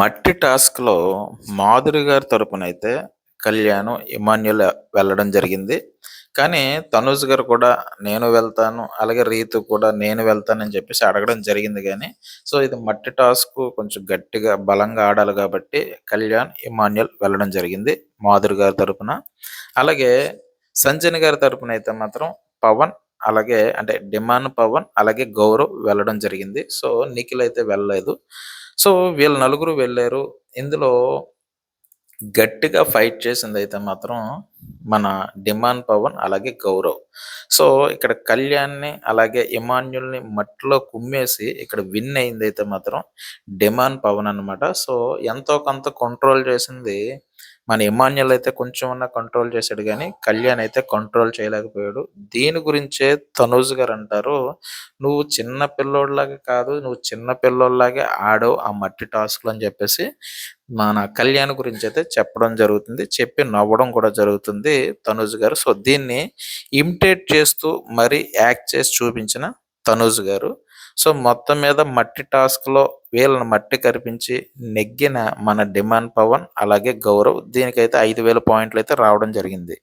మట్టి టాస్క్‌లో మాధురి గారి తరపునైతే కళ్యాణ్, ఇమాన్యుల్ వెళ్ళడం జరిగింది. కానీ తనూజ్ గారు కూడా నేను వెళ్తాను, అలాగే రీతు కూడా నేను వెళ్తానని చెప్పేసి అడగడం జరిగింది గానీ, సో ఇది మట్టి టాస్క్ కొంచెం గట్టిగా, బలంగా ఆడాలి కాబట్టి కళ్యాణ్, ఇమాన్యుల్ వెళ్ళడం జరిగింది మాధురి గారి తరపున. అలాగే సంజన గారి తరపునైతే మాత్రం పవన్, అలాగే అంటే డిమాండ్ పవన్, అలాగే గౌరవ్ వెళ్ళడం జరిగింది. సో నిఖిల్ అయితే వెళ్ళలేదు. సో వీళ్ళు నలుగురు వెళ్ళారు ఇందులో గట్టిగా ఫైట్ చేసింది అయితే మాత్రం మన డిమాండ్ పవన్, అలాగే గౌరవ్. సో ఇక్కడ కళ్యాణ్‌ని, అలాగే ఇమాన్యుల్‌ని మట్టిలో కుమ్మేసి ఇక్కడ విన్ అయింది అయితే మాత్రం డిమాండ్ పవన్ అన్నమాట. సో ఎంతో కొంత కంట్రోల్ చేసింది మన ఇమాన్యుల్ అయితే కొంచెం అన్నా కంట్రోల్ చేశాడు కానీ కళ్యాణ్ అయితే కంట్రోల్ చేయలేకపోయాడు. దీని గురించే తనూజ్ గారు అంటారు, "నువ్వు చిన్న పిల్లోడిలాగా కాదు, నువ్వు చిన్న పిల్లోడిలాగే ఆడవు ఆ మట్టి టాస్క్లు అని చెప్పేసి మన కళ్యాణ్ గురించి అయితే చెప్పడం జరుగుతుంది. చెప్పి నవ్వడం కూడా జరుగుతుంది తనూజ్ గారు. సో దీన్ని ఇమిటేట్ చేస్తూ మరీ యాక్ట్ చేసి చూపించిన తనూజ్ గారు. సో మొత్తం మీద మట్టి టాస్క్‌లో వీళ్ళని మట్టి కరిపించి నెగ్గిన మన డిమాండ్ పవన్, అలాగే గౌరవ్ దీనికైతే ఐదు వేల పాయింట్లు అయితే రావడం జరిగింది.